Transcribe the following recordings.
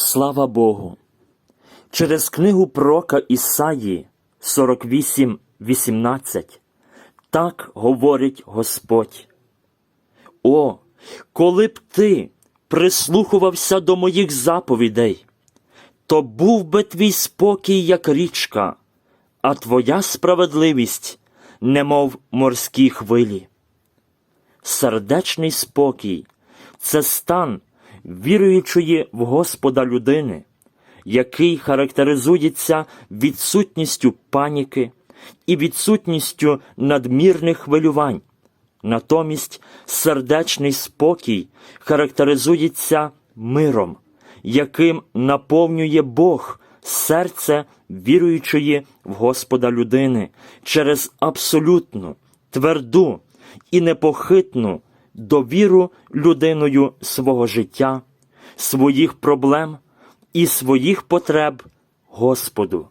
Слава Богу! Через книгу пророка Ісаї 48.18 так говорить Господь. О, коли б ти прислухувався до моїх заповідей, то був би твій спокій, як річка, а твоя справедливість, немов морські хвилі. Сердечний спокій це стан віруючої в Господа людини, який характеризується відсутністю паніки і відсутністю надмірних хвилювань. Натомість сердечний спокій характеризується миром, яким наповнює Бог серце віруючої в Господа людини через абсолютну, тверду і непохитну довіру людиною свого життя, своїх проблем і своїх потреб Господу.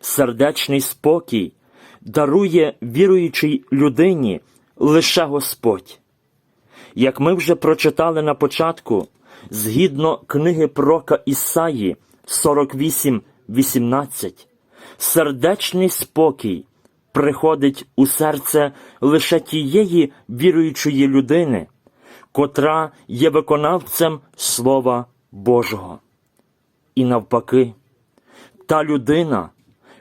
Сердечний спокій дарує віруючій людині лише Господь. Як ми вже прочитали на початку, згідно книги Прока Ісаї 48.18, сердечний спокій приходить у серце лише тієї віруючої людини, котра є виконавцем Слова Божого. І навпаки, та людина,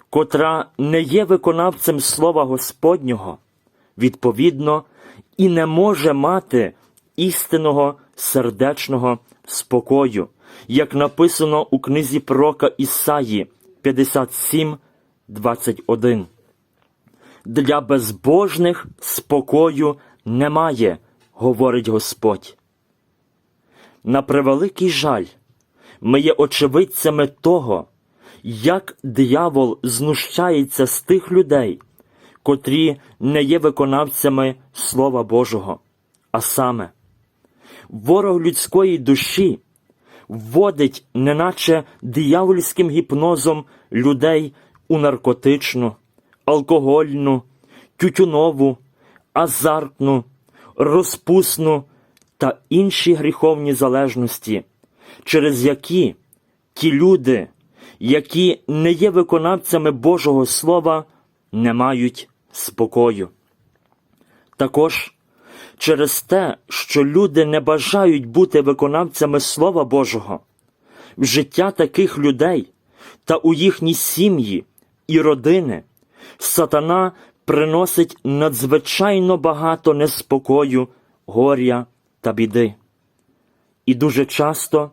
котра не є виконавцем Слова Господнього, відповідно, і не може мати істинного сердечного спокою, як написано у книзі Прока Ісаї 57, 21. Для безбожних спокою немає, говорить Господь. На превеликий жаль, ми є очевидцями того, як диявол знущається з тих людей, котрі не є виконавцями Слова Божого, а саме, ворог людської душі вводить, неначе диявольським гіпнозом людей у наркотичну, алкогольну, тютюнову, азартну, розпусну та інші гріховні залежності, через які ті люди, які не є виконавцями Божого Слова, не мають спокою. Також через те, що люди не бажають бути виконавцями Слова Божого, в життя таких людей та у їхні сім'ї і родини сатана приносить надзвичайно багато неспокою, горя та біди. І дуже часто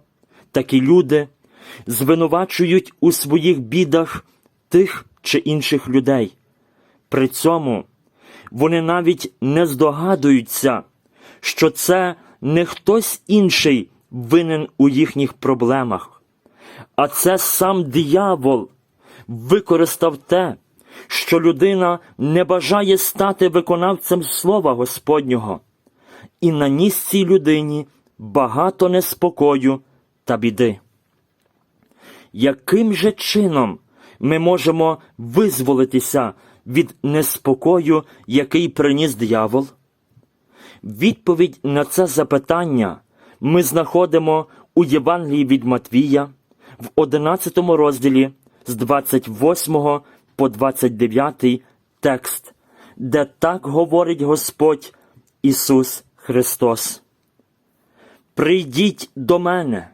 такі люди звинувачують у своїх бідах тих чи інших людей. При цьому вони навіть не здогадуються, що це не хтось інший винен у їхніх проблемах, а це сам диявол використав те, що людина не бажає стати виконавцем Слова Господнього, і наніс цій людині багато неспокою та біди. Яким же чином ми можемо визволитися від неспокою, який приніс диявол? Відповідь на це запитання ми знаходимо у Євангелії від Матвія в 11 розділі з 28 по 29 текст, де так говорить Господь Ісус Христос. Прийдіть до мене,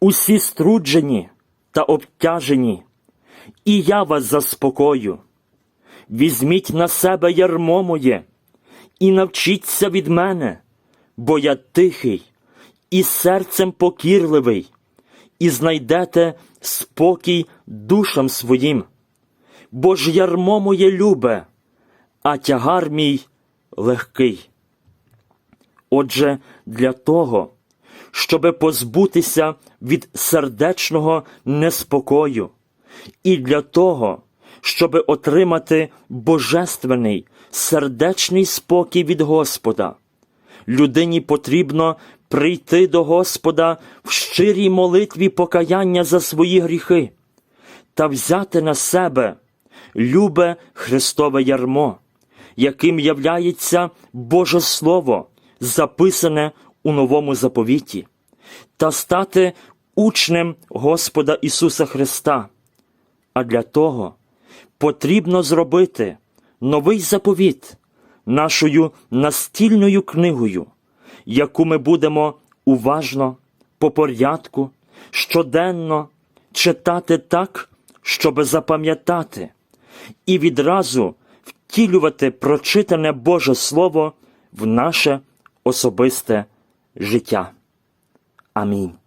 усі струджені та обтяжені, і я вас заспокою. Візьміть на себе ярмо моє і навчіться від мене, бо я тихий і серцем покірливий, і знайдете спокій душам своїм, бо ж ярмо моє любе, а тягар мій легкий. Отже, для того, щоби позбутися від сердечного неспокою, і для того, щоби отримати божественний сердечний спокій від Господа, людині потрібно прийти до Господа в щирій молитві покаяння за свої гріхи та взяти на себе любе Христове ярмо, яким являється Боже Слово, записане у новому заповіті, та стати учнем Господа Ісуса Христа. А для того потрібно зробити новий заповіт нашою настільною книгою, яку ми будемо уважно, по порядку, щоденно читати так, щоб запам'ятати, і відразу втілювати прочитане Боже Слово в наше особисте життя. Амінь.